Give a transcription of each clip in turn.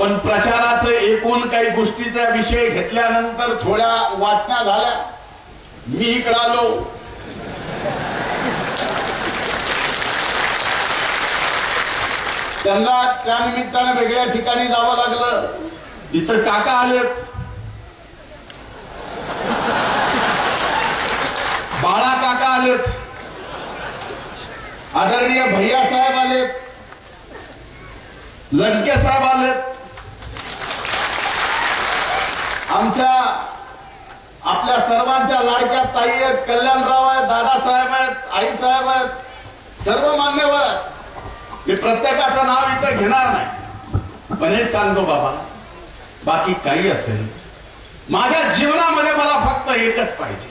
पण प्रचाराचं एकूण काही गोष्टीचा विषय घेतल्यानंतर थोड्या वाटण्या झाल्या. मी इकडं आलो. त्यांना त्यानिमित्तानं वेगळ्या ठिकाणी जावं लागलं. इथं काका आलेत. बाळा काका आलेत. आदरणीय भैया साहेब आलेत. लंके साहेब आलेत. आमच्या आपल्या सर्वांच्या लाडक्या ताई आहेत कल्याणराव आहेत दादासाहेब आहेत आईसाहेब आहेत सर्व मान्यवर आहेत. मी प्रत्येकाचं नाव इथं घेणार नाही. पण हे सांगतो बाबा बाकी काही असेल माझ्या जीवनामध्ये मला फक्त एकच पाहिजे.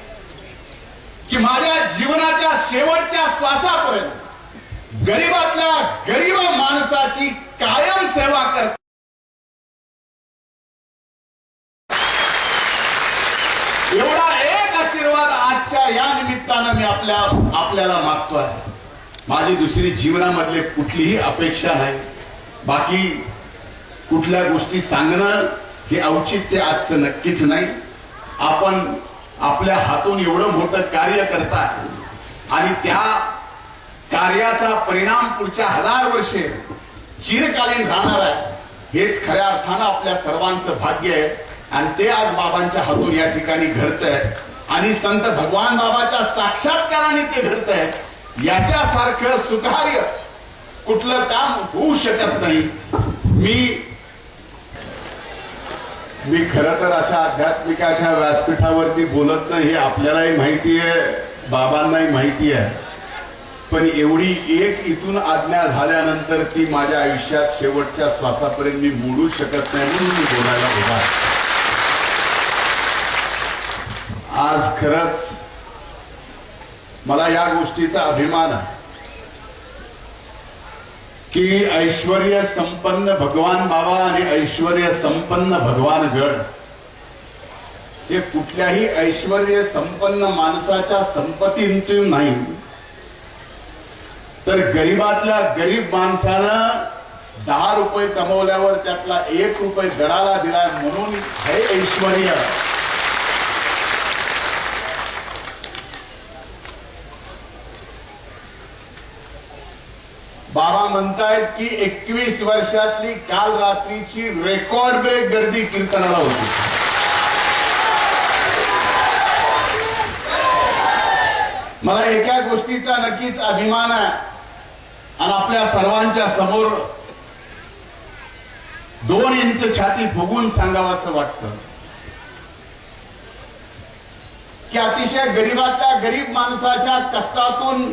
की माझ्या जीवनाच्या शेवटच्या श्वासापर्यंत गरीबातल्या गरीब माणसाची कायम सेवा कर एवढा एक आशीर्वाद आजच्या या निमित्तानं मी आपल्या आपल्याला मागतो आहे माझी दुसरी जीवनामधले कुठलीही अपेक्षा नाही. बाकी कुठल्या गोष्टी सांगणं हे औचित्य आजचं नक्कीच नाही. आपण आपल्या हातून एवढं मोठं कार्य करता आणि त्या कार्याचा परिणाम पुढच्या हजार वर्षे चिरकालीन राहणार आहे. हेच खऱ्या अर्थानं आपल्या सर्वांचं भाग्य आहे. आणि ते आज बाबांच्या हातून या ठिकाणी घडतंय. आणि संत भगवान बाबाच्या साक्षात्काराने ते घडतंय. याच्यासारखं सुकार्य कुठलं काम होऊ शकत नाही. मी मी खर तर अशा आध्यात्मिकाच्या व्यासपीठावरती बोलत नाही हे आपल्यालाही माहिती आहे बाबांनाही माहिती आहे. पण एवढी एक इथून आज्ञा झाल्यानंतर ती माझ्या आयुष्यात शेवटच्या श्वासापर्यंत मी मोडू शकत नाही म्हणून मी बोलायला उभा आहे. आज खरंच मला या गोष्टीचा अभिमान आहे की ऐश्वर संपन्न भगवान बाबा आणि ऐश्वर संपन्न भगवान गड हे कुठल्याही ऐश्वर संपन्न माणसाच्या संपत्तीतून नाही. तर गरीबातल्या गरीब माणसानं दहा रुपये कमवल्यावर त्यातला एक रुपये गडाला दिलाय म्हणून हे ऐश्वर्य. बाबा म्हणतायत की एकवीस वर्षातली काल रात्रीची रेकॉर्ड ब्रेक गर्दी कीर्तनाला होती. मला एका गोष्टीचा नक्कीच अभिमान आहे आणि आपल्या सर्वांच्या समोर दोन इंच छाती फुगून सांगावं वाटतं. की अतिशय गरीबातल्या गरीब माणसाच्या कष्टातून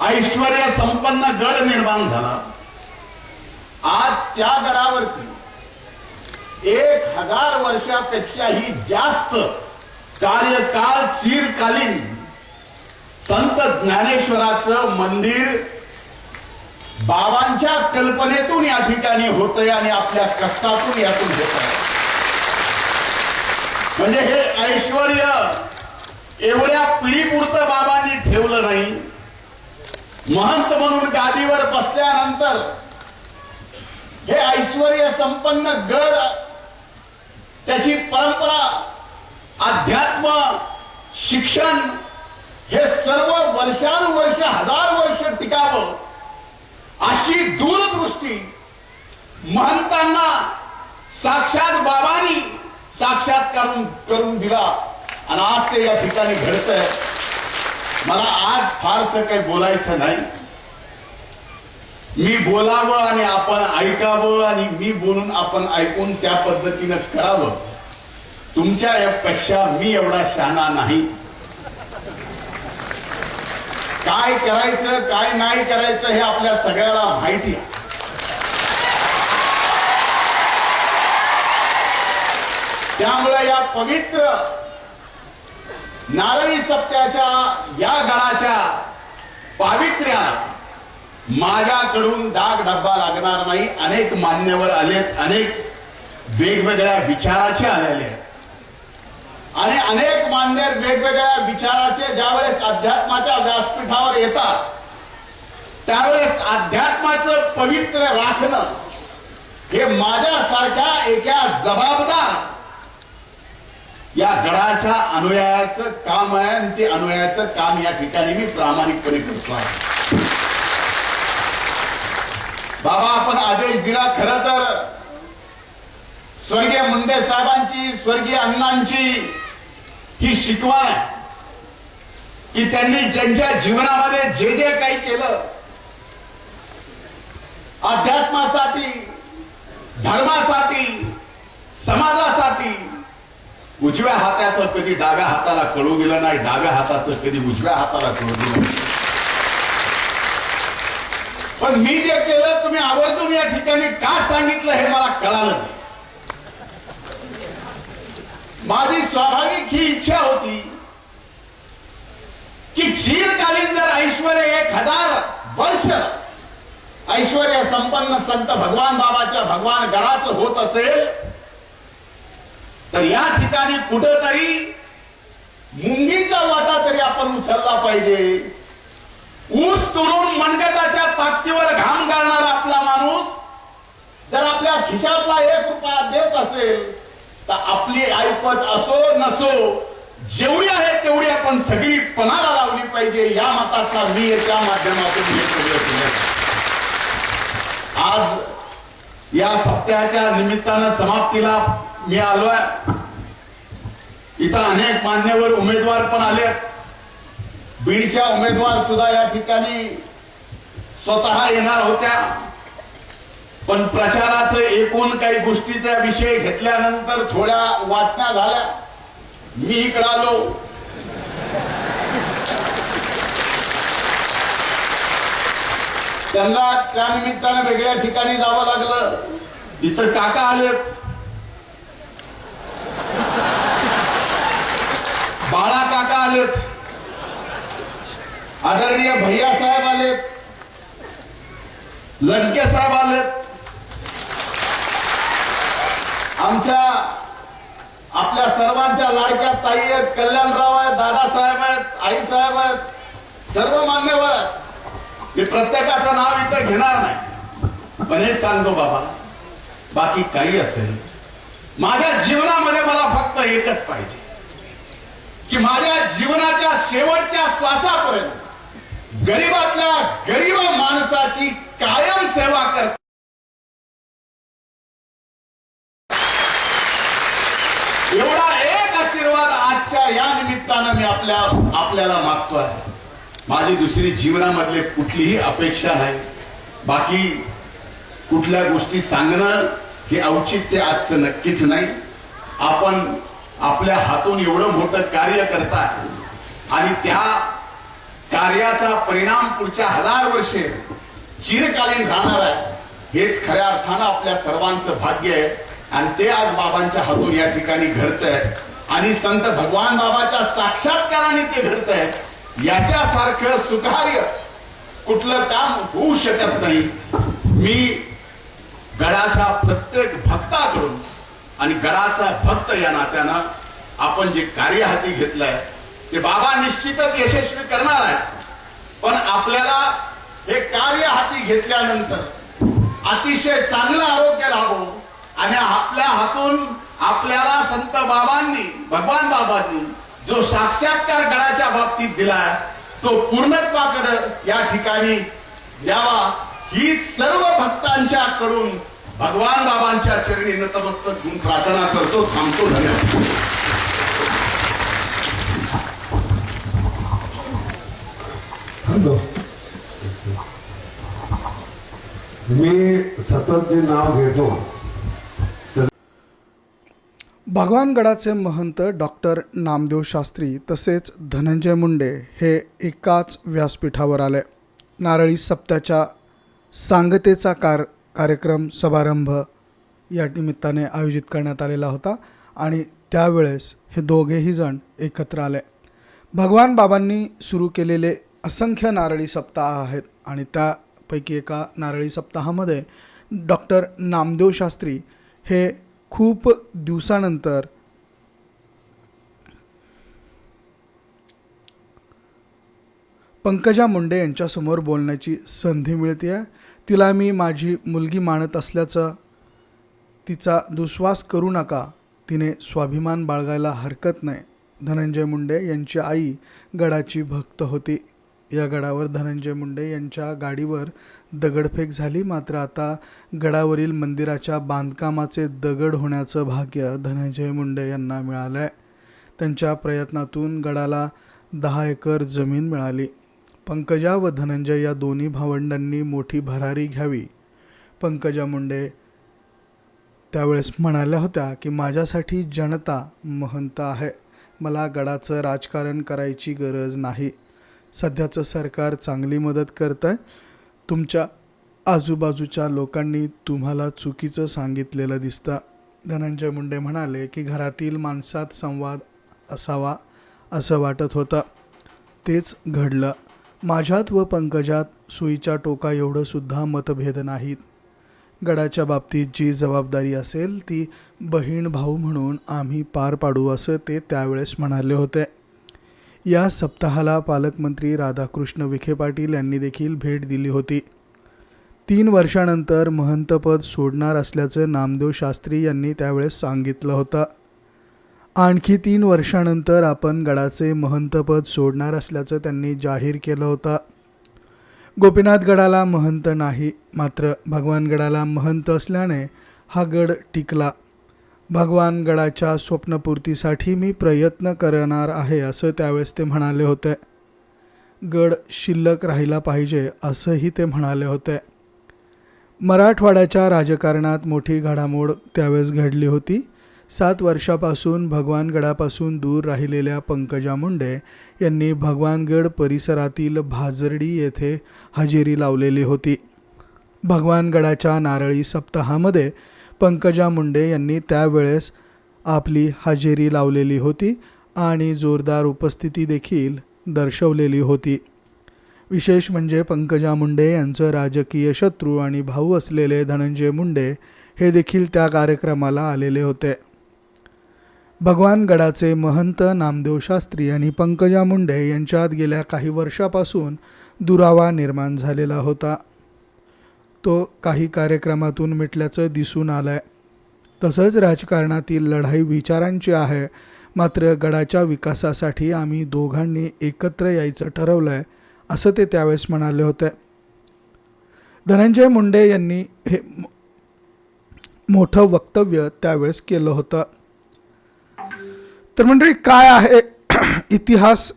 ऐश्वर संपन्न गड निर्माण झाला. आज त्या गडावरती एक हजार वर्षापेक्षाही जास्त कार्यकाळ चिरकालीन संत ज्ञानेश्वराचं मंदिर बाबांच्या कल्पनेतून या ठिकाणी होतंय आणि आपल्या कष्टातून यातून होत आहे म्हणजे हे ऐश्वर एवढ्या पिढीपुरतं बाबा महंत म्हणून गादीवर बसल्यानंतर हे ऐश्वर संपन्न गड त्याची परंपरा अध्यात्म शिक्षण हे सर्व वर्षानुवर्ष हजार वर्ष टिकावं अशी दूरदृष्टी महंतांना साक्षात बाबांनी साक्षात करून करून दिला. आणि आज ते या ठिकाणी घडतंय. मला आज फारसं काही बोलायचं नाही. मी बोलावं आणि आपण ऐकावं आणि मी बोलून आपण ऐकून त्या पद्धतीनं करावं. तुमच्या पेक्षा मी एवढा शहाणा नाही. काय करायचं काय नाही करायचं हे आपल्या सगळ्याला माहिती आहे. त्यामुळे या पवित्र नारळी सप्त्याच्या या गडाच्या पावित्र्याला माझ्याकडून डाग डब्बा लागणार नाही. अनेक मान्यवर आलेत अनेक वेगवेगळ्या विचाराचे आलेले आहेत. आणि अनेक मान्य वेगवेगळ्या विचाराचे ज्यावेळेस अध्यात्माच्या व्यासपीठावर येतात त्यावेळेस अध्यात्माचं पवित्र राखणं हे माझ्यासारख्या एका जबाबदार या गडाच्या अनुयायाचं काम आहे आणि ते अनुयायाचं काम या ठिकाणी मी प्रामाणिकपणे करतो आहे. बाबा आपण आदेश दिला खरं तर. स्वर्गीय मुंडे साहेबांची स्वर्गीय अण्णांची ही शिकवण आहे. की त्यांनी ज्यांच्या जीवनामध्ये जे जे काही केलं अध्यात्मासाठी धर्मासाठी उजव्या हाताचं कधी डाव्या हाताला कळू दिलं नाही डाव्या हाताचं कधी उजव्या हाताला कळू दिलं नाही. पण मी जे केलं तुम्ही आवर्जून या ठिकाणी का सांगितलं हे मला कळालं माझी स्वाभाविक ही इच्छा होती की चिरकालीन जर ऐश्वर एक हजार वर्ष ऐश्वर संपन्न संत भगवान बाबाच्या भगवान गडाचं होत असेल तर या ठिकाणी कुठंतरी मुंगीचा वाटा तरी आपण उचलला पाहिजे. ऊस तोडून मनगटाच्या ताकदीवर घाम घालणारा आपला माणूस जर आपल्या खिशातला एक रुपया देत असेल तर आपली ऐपत असो नसो जेवढी आहे तेवढी आपण सगळी पणाला लावली पाहिजे. या मताचा मी याच्या माध्यमातून आज या सप्ताहाच्या निमित्तानं समाप्तीला मी आलोय. इथं अनेक मान्यवर उमेदवार पण आले बीडच्या उमेदवार सुद्धा या ठिकाणी स्वतः येणार होत्या. पण प्रचाराचं एकूण काही गोष्टीचा विषय घेतल्यानंतर थोड्या वाटण्या झाल्या. मी इकडे आलो. त्यांना त्यानिमित्तानं वेगळ्या ठिकाणी जावं लागलं. इथं काका आलेत. बाळा काका आलेत. आदरणीय भैया साहेब आलेत. लंके साहेब आलेत. आमच्या आपल्या सर्वांच्या लाडक्या ताई आहेत कल्याणराव आहेत दादासाहेब आहेत आईसाहेब आहेत सर्व मान्यवर आहेत. मी प्रत्येकाचं नाव इथं घेणार नाही. पण हे सांगतो बाबा बाकी काही असेल. माझ्या जीवनामध्ये मला फक्त एकच पाहिजे. की माझ्या जीवनाच्या शेवटच्या श्वासापर्यंत गरीबातल्या गरीब माणसाची कायम सेवा कर एवढा एक आशीर्वाद आजच्या या निमित्तानं मी आपल्या आपल्याला मागतो आहे. माझी दुसरी जीवनामधले कुठलीही अपेक्षा नाही. बाकी कुठल्या गोष्टी सांगणं हे औचित्य आजचं नक्कीच नाही. आपण आपल्या हातून एवढं मोठं कार्य करताय आणि त्या कार्याचा परिणाम पुढच्या हजार वर्षे चिरकालीन राहणार आहे. हेच खऱ्या अर्थानं आपल्या सर्वांचं भाग्य आहे. आणि ते आज बाबांच्या हातून या ठिकाणी घडतंय. आणि संत भगवान बाबाच्या साक्षात्काराने ते घडतंय. याच्यासारखं सुकार्य कुठलं काम होऊ शकत नाही. मी गडाच्या प्रत्येक भक्ताकडून आणि गडाचा भक्त या नात्यानं आपण जे कार्य हाती घेतलंय ते बाबा निश्चितच यशस्वी करणार आहे पण आपल्याला हे कार्य हाती घेतल्यानंतर अतिशय चांगलं आरोग्य लाभो आणि आपल्या हातून आपल्याला संत बाबांनी भगवान बाबांनी जो साक्षात्कार गडाच्या बाबतीत दिलाय तो पूर्णत्वाकडं या ठिकाणी द्यावा. ही सर्व भक्तांच्याकडून भगवान बाबांच्या चरणी नतमस्तक होऊन प्रार्थना करतो थांबतो धन्यवाद हॅलो. मी सतत जे नाव घेतो भगवानगडाचे महंत डॉक्टर नामदेव शास्त्री तसेच धनंजय मुंडे हे एकाच व्यासपीठावर आले. नारळी सप्त्याच्या सांगतेचा कार कार्यक्रम समारंभ या निमित्ताने आयोजित करण्यात आलेला होता आणि त्यावेळेस हे दोघेही जण एकत्र आले. भगवान बाबांनी सुरू केलेले असंख्य नारळी सप्ताह आहेत आणि त्यापैकी एका नारळी सप्ताहामध्ये डॉक्टर नामदेव शास्त्री हे खूप दिवसानंतर पंकजा मुंडे यांच्यासमोर बोलण्याची संधी मिळते आहे तिला मी माझी मुलगी मानत असल्याचं तिचा दुस्वास करू नका. तिने स्वाभिमान बाळगायला हरकत नाही. धनंजय मुंडे यांची आई गडाची भक्त होती. या गडावर धनंजय मुंडे यांच्या गाडीवर दगडफेक झाली. मात्र आता गडावरील मंदिराच्या बांधकामाचे दगड होण्याचं भाग्य धनंजय मुंडे यांना मिळालं आहे त्यांच्या प्रयत्नातून गडाला दहा एकर जमीन मिळाली. पंकजा व धनंजय या दोन्ही भावंडांनी मोठी भरारी घ्यावी. पंकजा मुंडे त्यावेळेस म्हणाल्या होत्या की माझ्यासाठी जनता महंत आहे. मला गडाचं राजकारण करायची गरज नाही. सध्याचं सरकार चांगली मदत करतं आहे तुमच्या आजूबाजूच्या लोकांनी तुम्हाला चुकीचं सांगितलेलं दिसतं. धनंजय मुंडे म्हणाले की घरातील माणसात संवाद असावा असं वाटत होतं. तेच घडलं. माझ्यात व पंकजात सुईच्या टोका एवढं सुद्धा मतभेद नाहीत. गडाच्या बाबतीत जी जबाबदारी असेल ती बहीण भाऊ म्हणून आम्ही पार पाडू असं ते त्यावेळेस म्हणाले होते. या सप्ताहाला पालकमंत्री राधाकृष्ण विखे पाटील यांनी देखील भेट दिली होती. तीन वर्षानंतर महंतपद सोडणार असल्याचं नामदेव शास्त्री यांनी त्यावेळेस सांगितलं होतं. आणखी तीन वर्षानंतर आपण गडाचे महंतपद सोडणार असल्याचं त्यांनी जाहीर केलं होतं. गोपीनाथ गडाला महंत नाही मात्र भगवान गडाला महंत असल्याने हा गड टिकला. भगवान गडाच्या स्वप्नपूर्तीसाठी मी प्रयत्न करणार आहे असं त्यावेळेस ते म्हणाले होते. गड शिल्लक राहिला पाहिजे असंही ते म्हणाले होते. मराठवाड्याच्या राजकारणात मोठी घडामोड त्यावेळेस घडली होती. सात वर्षापासून भगवानगडापासून दूर राहिलेल्या पंकजा मुंडे यांनी भगवानगड परिसरातील भाजर्डी येथे हजेरी लावलेली होती. भगवानगडाच्या नारळी सप्ताहामध्ये पंकजा मुंडे यांनी त्यावेळेस आपली हजेरी लावलेली होती आणि जोरदार उपस्थिती देखील दर्शवलेली होती. विशेष म्हणजे पंकजा मुंडे यांचं राजकीय शत्रू आणि भाऊ असलेले धनंजय मुंडे हे देखील त्या कार्यक्रमाला आलेले होते. भगवान गडाचे महंत नामदेव शास्त्री आणि पंकजा मुंडे यांच्यात गेल्या काही वर्षापासून दुरावा निर्माण झालेला होता. तो काही कार्यक्रमातून मिटल्याचं दिसून आलं आहे तसंच राजकारणातील लढाई विचारांची आहे. मात्र गडाच्या विकासासाठी आम्ही दोघांनी एकत्र यायचं ठरवलं आहे असं ते त्यावेळेस म्हणाले होते. धनंजय मुंडे यांनी हे मोठं वक्तव्य त्यावेळेस केलं होतं. तर मंडळी काय आहे इतिहास?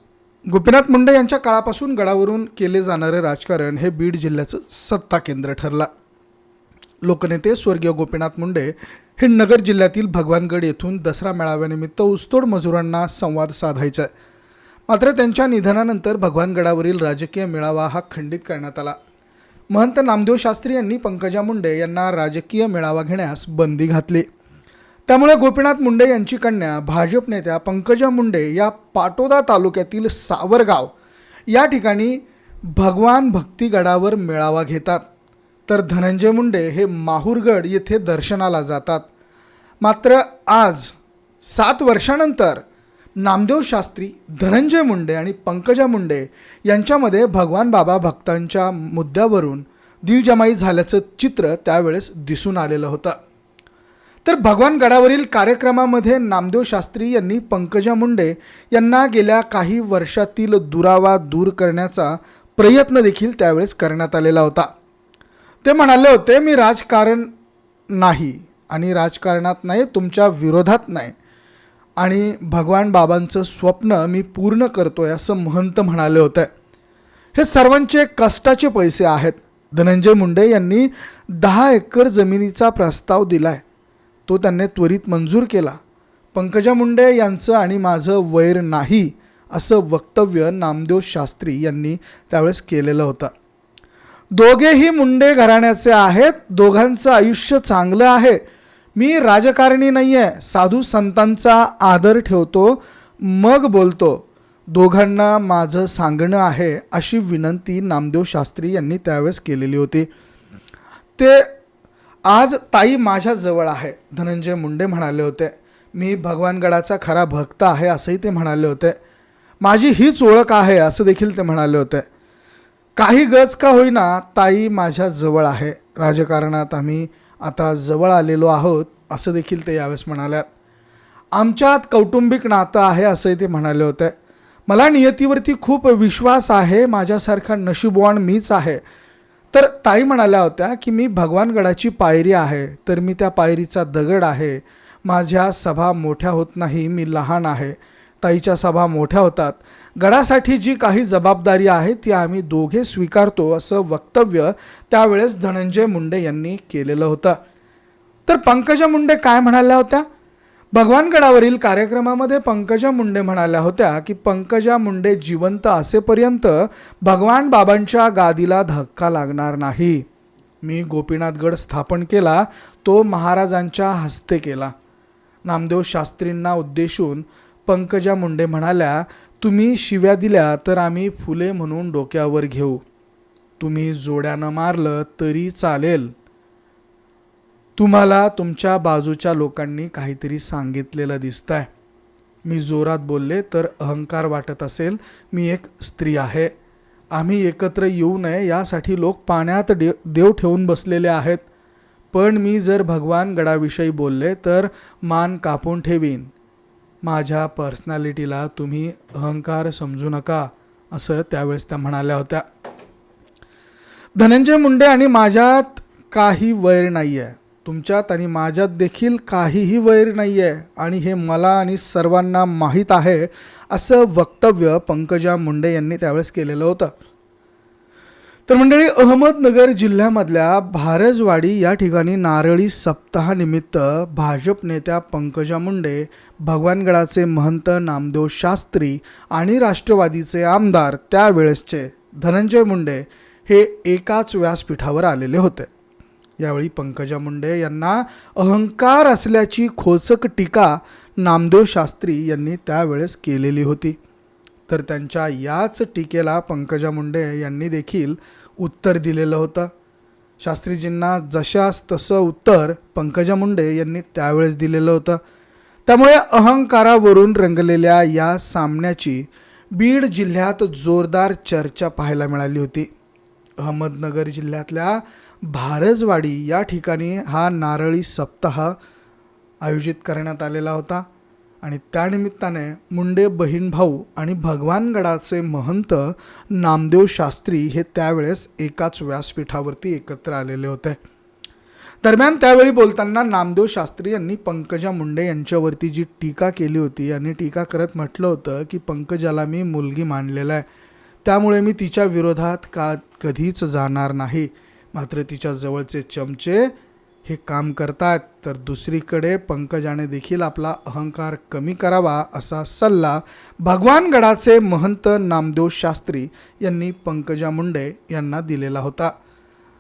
गोपीनाथ मुंडे यांच्या काळापासून गडावरून केले जाणारे राजकारण हे बीड जिल्ह्याचं सत्ता केंद्र ठरला. लोकनेते स्वर्गीय गोपीनाथ मुंडे हे नगर जिल्ह्यातील भगवानगड येथून दसरा मेळाव्यानिमित्त ऊसतोड मजुरांना संवाद साधायचा. मात्र त्यांच्या निधनानंतर भगवानगडावरील राजकीय मेळावा हा खंडित करण्यात आला. महंत नामदेव शास्त्री यांनी पंकजा मुंडे यांना राजकीय मेळावा घेण्यास बंदी घातली. त्यामुळे गोपीनाथ मुंडे यांची कन्या भाजप नेत्या पंकजा मुंडे या पाटोदा तालुक्यातील सावरगाव या ठिकाणी भगवान भक्तीगडावर मेळावा घेतात. तर धनंजय मुंडे हे माहूरगड येथे दर्शनाला जातात. मात्र आज सात वर्षानंतर नामदेव शास्त्री धनंजय मुंडे आणि पंकजा मुंडे यांच्यामध्ये भगवान बाबा भक्तांच्या मुद्द्यावरून दिलजमाई झाल्याचं चित्र त्यावेळेस दिसून आलेलं होतं. तर भगवान गडावरील कार्यक्रमामध्ये नामदेव शास्त्री यांनी पंकजा मुंडे यांना गेल्या काही वर्षातील दुरावा दूर करण्याचा प्रयत्न देखील त्यावेळेस करण्यात आलेला होता. ते म्हणाले होते मी राजकारण नाही आणि राजकारणात नाही तुमच्या विरोधात नाही. आणि भगवान बाबांचं स्वप्न मी पूर्ण करतोय असं महंत म्हणाले होते. हे सर्वांचे कष्टाचे पैसे आहेत. धनंजय मुंडे यांनी दहा एकर जमिनीचा प्रस्ताव दिलाय. तो त्यांनी त्वरित मंजूर केला. पंकजा मुंडे यांचं आणि माझं वैर नाही असं वक्तव्य नामदेव शास्त्री यांनी त्यावेळेस केलेलं होतं. दोघेही मुंडे घराण्याचे आहेत दोघांचं आयुष्य चांगलं आहे. मी राजकारणी नाही आहे साधू संतांचा आदर ठेवतो मग बोलतो. दोघांना माझं सांगणं आहे अशी विनंती नामदेव शास्त्री यांनी त्यावेळेस केलेली होती. ते आज ताई माझ्याजवळ आहे धनंजय मुंडे म्हणाले होते. मी भगवानगडाचा खरा भक्त आहे असंही ते म्हणाले होते. माझी हीच ओळख आहे असं देखील ते म्हणाले होते. काही गज का होईना ताई माझ्या जवळ आहे. राजकारणात आम्ही आता जवळ आलेलो आहोत असं देखील ते यावेळेस म्हणाल्या आमच्यात कौटुंबिक नातं आहे असंही ते म्हणाले होते. मला नियतीवरती खूप विश्वास आहे माझ्यासारखा नशीबवान मीच आहे. तर ताई म्हणाल्या होत्या की मी भगवानगडाची पायरी आहे तर मी त्या पायरीचा दगड आहे. माझ्या सभा मोठ्या होत नाही मी लहान आहे. ताईच्या सभा मोठ्या होतात. गडासाठी जी काही जबाबदारी आहे ती आम्ही दोघे स्वीकारतो असं वक्तव्य त्यावेळेस धनंजय मुंडे यांनी केलेलं होतं. तर पंकजा मुंडे काय म्हणाल्या होत्या? भगवानगडावरील कार्यक्रमामध्ये पंकजा मुंडे म्हणाल्या होत्या की पंकजा मुंडे जिवंत असेपर्यंत भगवान बाबांच्या गादीला धक्का लागणार नाही. मी गोपीनाथगड स्थापन केला तो महाराजांच्या हस्ते केला. नामदेव शास्त्रींना उद्देशून पंकजा मुंडे म्हणाल्या तुम्ही शिव्या दिल्या तर आम्ही फुले म्हणून डोक्यावर घेऊ. तुम्ही जोड्यानं मारलं तरी चालेल. तुम्हाला तुमच्या बाजूच्या लोकांनी काहीतरी सांगितलेलं दिसतंय. मी जोरात बोलले तर अहंकार वाटत असेल मी एक स्त्री आहे. आम्ही एकत्र येऊ नये यासाठी लोक पाण्यात डे देव ठेवून बसलेले आहेत. पण मी जर भगवान गडाविषयी बोलले तर मान कापून ठेवीन. माझ्या पर्सनॅलिटीला तुम्ही अहंकार समजू नका असं त्यावेळेस त्या म्हणाल्या होत्या. धनंजय मुंडे आणि माझ्यात काही वैर नाही आहे तुमच्यात आणि माझ्यात देखील काहीही वैर नाही आहे आणि हे मला आणि सर्वांना माहीत आहे असं वक्तव्य पंकजा मुंडे यांनी त्यावेळेस केलेलं होतं. तर मंडळी अहमदनगर जिल्ह्यामधल्या भारजवाडी या ठिकाणी नारळी सप्ताहानिमित्त भाजप नेत्या पंकजा मुंडे भगवानगडाचे महंत नामदेव शास्त्री आणि राष्ट्रवादीचे आमदार त्यावेळेसचे धनंजय मुंडे हे एकाच व्यासपीठावर आलेले होते. यावेळी पंकजा मुंडे यांना अहंकार असल्याची खोचक टीका नामदेव शास्त्री यांनी त्यावेळेस केलेली होती. तर त्यांच्या याच टीकेला पंकजा मुंडे यांनी देखील उत्तर दिलेलं होतं. शास्त्रीजींना जशास तसं उत्तर पंकजा मुंडे यांनी त्यावेळेस दिलेलं होतं. त्यामुळे अहंकारावरून रंगलेल्या या सामन्याची बीड जिल्ह्यात जोरदार चर्चा पाहायला मिळाली होती. अहमदनगर जिल्ह्यातल्या भारजवाडी या ठिकाणी हा नारळी सप्ताह आयोजित करण्यात आलेला होता. आणि त्यानिमित्ताने मुंडे बहीण भाऊ आणि भगवानगडाचे महंत नामदेव शास्त्री हे त्यावेळेस एकाच व्यासपीठावरती एकत्र आलेले होते. दरम्यान त्यावेळी बोलताना नामदेव शास्त्री यांनी पंकजा मुंडे यांच्यावरती जी टीका केली होती आणि टीका करत म्हटलं होतं की पंकजाला मी मुलगी मानलेला आहे. त्यामुळे मी तिच्या विरोधात का कधीच जाणार नाही. मात्र तिच्या जवळचे चमचे हे काम करतात तर दुसरीकडे पंकजाने देखील आपला अहंकार कमी करावा असा सल्ला भगवानगडाचे महंत नामदेव शास्त्री यांनी पंकजा मुंडे यांना दिलेला होता.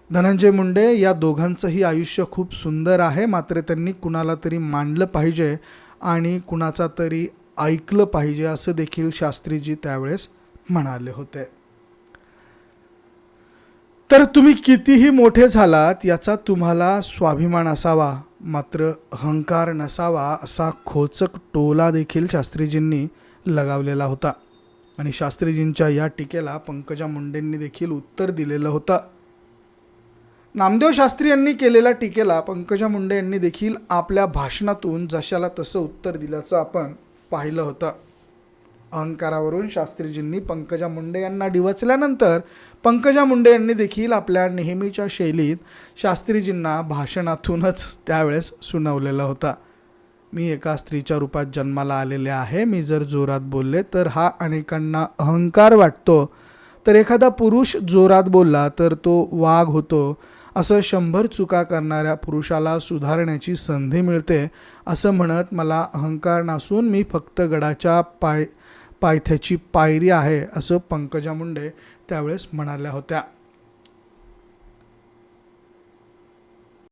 धनंजय मुंडे या दोघांचंही आयुष्य खूप सुंदर आहे मात्र त्यांनी कुणाला तरी मांडलं पाहिजे आणि कुणाचा तरी ऐकलं पाहिजे असं देखील शास्त्रीजी त्यावेळेस म्हणाले होते. तर तुम्ही कितीही मोठे झालात याचा तुम्हाला स्वाभिमान असावा. मात्र अहंकार नसावा असा खोचक टोला देखील शास्त्रीजींनी लगावलेला होता. आणि शास्त्रीजींच्या या टीकेला पंकजा मुंडेंनी देखील उत्तर दिलेलं होतं. नामदेव शास्त्री यांनी केलेल्या टीकेला पंकजा मुंडे यांनी देखील आपल्या भाषणातून जशाला तसं उत्तर दिल्याचं आपण पाहिलं होतं. अहंकारावरून शास्त्रीजींनी पंकजा मुंडे यांना डिवचल्यानंतर पंकजा मुंडे यांनी देखील आपल्या नेहमीच्या शैलीत शास्त्रीजींना भाषणातूनच त्यावेळेस सुनावलेला होता. मी एका स्त्रीच्या रूपात जन्माला आलेले आहे. मी जर जोरात बोलले तर हा अनेकांना अहंकार वाटतो. तर एखादा पुरुष जोरात बोलला तर तो वाघ होतो. असं शंभर चुका करणाऱ्या पुरुषाला सुधारण्याची संधी मिळते असं म्हणत मला अहंकार नसून मी फक्त गडाच्या पाय पायथ्याची पायरी आहे असं पंकजा मुंडे त्यावेळेस म्हणाल्या होत्या.